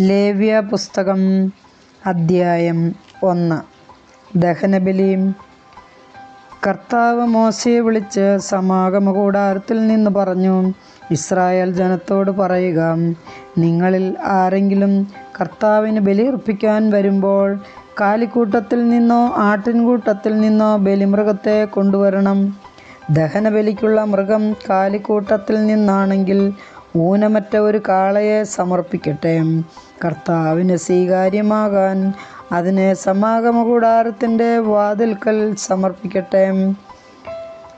ലേവ്യ പുസ്തകം അദ്ധ്യായം ഒന്ന്. ദഹനബലിയും കർത്താവ് മോശയെ വിളിച്ച് സമാഗമ കൂടാരത്തിൽ നിന്ന് പറഞ്ഞു ഇസ്രായേൽ ജനത്തോട് പറയുക നിങ്ങളിൽ ആരെങ്കിലും കർത്താവിന് ബലിയർപ്പിക്കാൻ വരുമ്പോൾ കാലിക്കൂട്ടത്തിൽ നിന്നോ ആട്ടിൻകൂട്ടത്തിൽ നിന്നോ ബലിമൃഗത്തെ കൊണ്ടുവരണം. ദഹനബലിക്കുള്ള മൃഗം കാലിക്കൂട്ടത്തിൽ നിന്നാണെങ്കിൽ ഊനമറ്റ ഒരു കാളയെ സമർപ്പിക്കട്ടെ. കർത്താവിന് സ്വീകാര്യമാകാൻ അതിനെ സമാഗമ കൂടാരത്തിന്റെ വാതിൽക്കൽ സമർപ്പിക്കട്ടെ.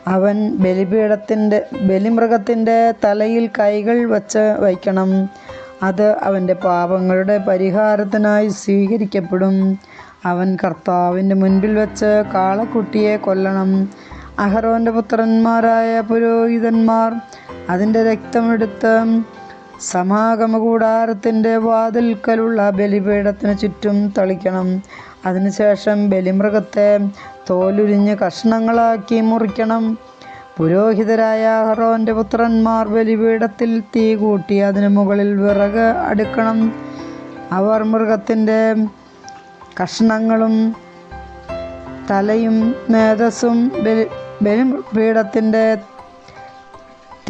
അവൻ ബലിപീഠത്തിന്റെ ബലിമൃഗത്തിന്റെ തലയിൽ കൈകൾ വച്ച് വയ്ക്കണം. അത് അവന്റെ പാപങ്ങളുടെ പരിഹാരത്തിനായി സ്വീകരിക്കപ്പെടും. അവൻ കർത്താവിന്റെ മുൻപിൽ വച്ച് കാളക്കുട്ടിയെ കൊല്ലണം. അഹറോന്റെ പുത്രന്മാരായ പുരോഹിതന്മാർ അതിന്റെ രക്തമെടുത്ത് സമാഗമകൂടാരത്തിന്റെ വാതിൽക്കലുള്ള ബലിപീഠത്തിന് ചുറ്റും തളിക്കണം. അതിനുശേഷം ബലിമൃഗത്തെ തോലുരിഞ്ഞ് കഷ്ണങ്ങളാക്കി മുറിക്കണം. പുരോഹിതരായ അഹറോന്റെ പുത്രന്മാർ ബലിപീഠത്തിൽ തീ കൂട്ടി അതിനു മുകളിൽ വിറക് അടുക്കണം. അവർ മൃഗത്തിന്റെ കഷ്ണങ്ങളും തലയും മേധസ്സും ബലി ബലിപീഠത്തിന്റെ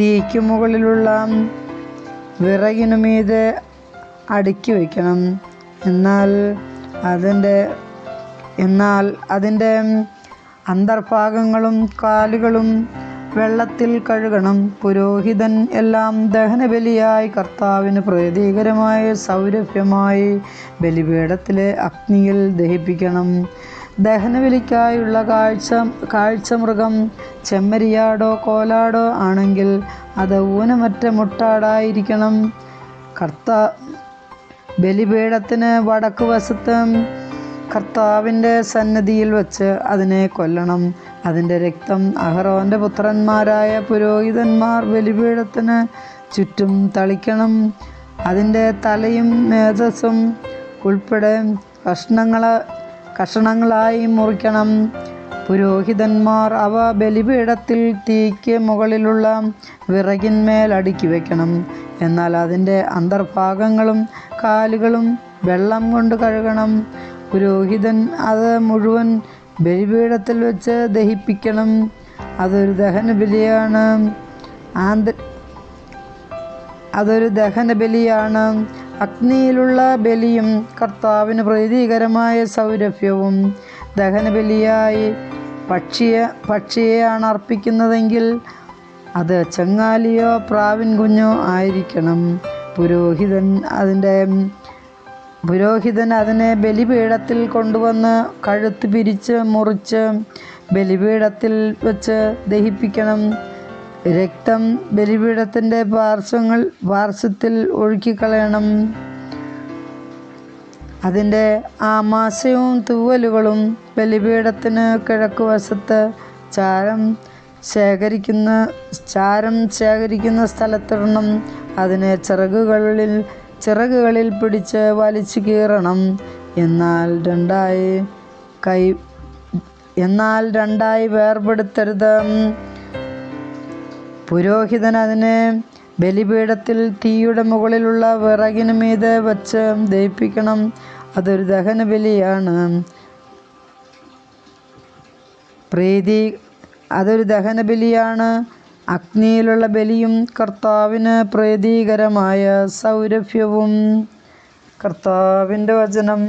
തീയ്ക്കു മുകളിലുള്ള വിറകിനു മീതെ അടുക്കി വയ്ക്കണം. എന്നാൽ അതിന്റെ എന്നാൽ അതിന്റെ അന്തർഭാഗങ്ങളും കാലുകളും വെള്ളത്തിൽ കഴുകണം. പുരോഹിതൻ എല്ലാം ദഹനബലിയായി കർത്താവിന് പ്രീതികരമായ സൗരഭ്യമായി ബലിപീഠത്തിലെ അഗ്നിയിൽ ദഹിപ്പിക്കണം. ദഹനബലിക്കായുള്ള കാഴ്ച കാഴ്ചമൃഗം ചെമ്മരിയാടോ കോലാടോ ആണെങ്കിൽ അത് ഊനമറ്റ മുട്ടാടായിരിക്കണം. കർത്ത ബലിപീഠത്തിന് വടക്ക് വശത്ത് കർത്താവിന്റെ സന്നദ്ധിയിൽ വച്ച് അതിനെ കൊല്ലണം. അതിന്റെ രക്തം അഹറോന്റെ പുത്രന്മാരായ പുരോഹിതന്മാർ ബലിപീഠത്തിന് ചുറ്റും തളിക്കണം. അതിന്റെ തലയും മേധസ്സും ഉൾപ്പെടെ കഷ്ണങ്ങൾ കഷണങ്ങളായി മുറിക്കണം. പുരോഹിതന്മാർ അവ ബലിപീഠത്തിൽ തീക്ക് മുകളിലുള്ള വിറകിന്മേൽ അടുക്കി വയ്ക്കണം എന്നാൽ അതിന്റെ അന്തർഭാഗങ്ങളും കാലുകളും വെള്ളം കൊണ്ട് കഴുകണം. പുരോഹിതൻ അത് മുഴുവൻ ബലിപീഠത്തിൽ വെച്ച് ദഹിപ്പിക്കണം. അതൊരു ദഹന ബലിയാണ്. ആന്ത അതൊരു ദഹനബലിയാണ് അഗ്നിയിലുള്ള ബലിയും കർത്താവിന് പ്രീതികരമായ സൗരഭ്യവും ദഹനബലിയായി പക്ഷിയെ പക്ഷിയെയാണ് അർപ്പിക്കുന്നതെങ്കിൽ അത് ചെങ്ങാലിയോ പ്രാവിൻ കുഞ്ഞോ ആയിരിക്കണം. പുരോഹിതൻ അതിന്റെ പുരോഹിതൻ അതിനെ ബലിപീഠത്തിൽ കൊണ്ടുവന്ന് കഴുത്ത് പിരിച്ച് മുറിച്ച് ബലിപീഠത്തിൽ വെച്ച് ദഹിപ്പിക്കണം. രക്തം ബലിപീഠത്തിന്റെ പാർശ്വങ്ങൾ പാർശ്വത്തിൽ ഒഴുക്കിക്കളയണം. അതിന്റെ ആമാശയവും തൂവലുകളും ബലിപീഠത്തിന് കിഴക്ക് വശത്ത് ചാരം ശേഖരിക്കുന്ന ചാരം ശേഖരിക്കുന്ന സ്ഥലത്തിടണം. അതിനെ ചിറകുകളിൽ ചിറകുകളിൽ പിടിച്ച് വലിച്ചു കീറണം. എന്നാൽ രണ്ടായി കൈ എന്നാൽ രണ്ടായി വേർപെടുത്തരുത്. പുരോഹിതൻ അതിനെ ബലിപീഠത്തിൽ തീയുടെ മുകളിലുള്ള വിറകിന് മീതെ വച്ച് ദഹിപ്പിക്കണം. അതൊരു ദഹന ബലിയാണ്. പ്രീതി അതൊരു ദഹന ബലിയാണ്. അഗ്നിയിലുള്ള ബലിയും കർത്താവിന് പ്രീതികരമായ സൗരഭ്യവും. കർത്താവിന്റെ വചനം.